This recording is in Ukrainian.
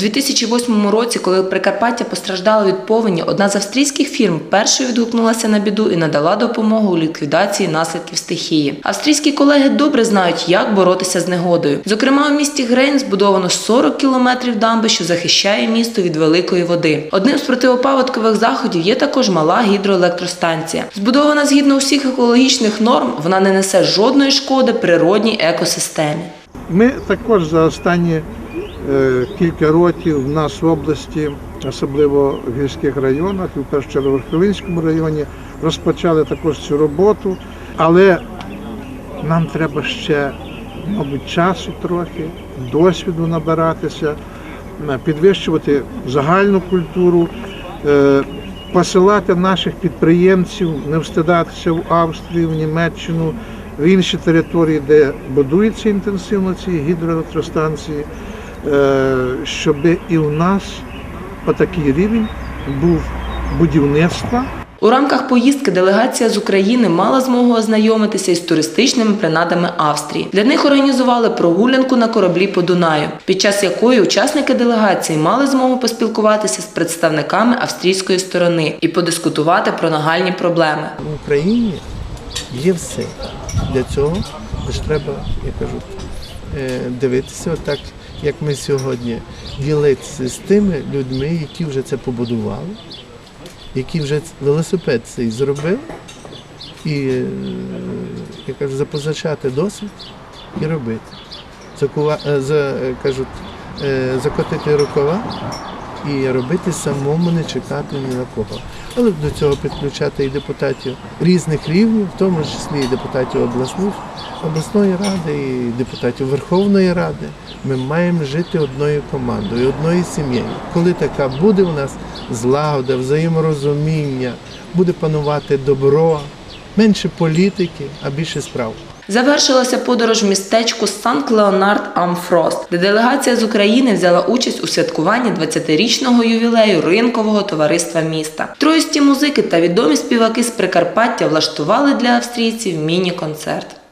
2008 році, коли Прикарпаття постраждало від повені, одна з австрійських фірм першою відгукнулася на біду і надала допомогу у ліквідації наслідків стихії. Австрійські колеги добре знають, як боротися з негодою. Зокрема, у місті Грейн збудовано 40 кілометрів дамби, що захищає місто від великої води. Одним з противопаводкових заходів є також мала гідроелектростанція. Збудована згідно усіх екологічних норм, вона не несе жодної шкоди природній екосистемі. Ми також за останні кілька років в нас в області, особливо в гірських районах, і в першу чергу в Верховинському районі, розпочали також цю роботу. Але нам треба ще, мабуть, часу трохи, досвіду набиратися, е, підвищувати загальну культуру, е, посилати наших підприємців, не встидатися в Австрію, в Німеччину, в інші території, де будуються інтенсивно ці гідроелектростанції, е, щоб і у нас отакий рівень був будівництва. У рамках поїздки делегація з України мала змогу ознайомитися із туристичними принадами Австрії. Для них організували прогулянку на кораблі по Дунаю, під час якої учасники делегації мали змогу поспілкуватися з представниками австрійської сторони і подискутувати про нагальні проблеми. в Україні є все. Для цього лише треба, я кажу, е, дивитися отак, як ми сьогодні ділитися з тими людьми, які вже це побудували, які вже велосипед цей зробили, і е, я кажу, запозичати досвід і робити. Закува, е, за, е, кажуть, закотити рукава і робити самому, не чекати ні на кого. Але до цього підключати і депутатів різних рівнів, в тому числі і депутатів обласних, обласної ради, і депутатів Верховної Ради. Ми маємо жити одною командою, одною сім'єю. Коли така буде у нас злагода, взаєморозуміння, буде панувати добро, менше політики, а більше справ. Завершилася подорож в містечку Санкт Леонард Амфрост, де делегація з України взяла участь у святкуванні 20-річного ювілею ринкового товариства міста. Троїсті музики та відомі співаки з Прикарпаття влаштували для австрійців міні-концерт.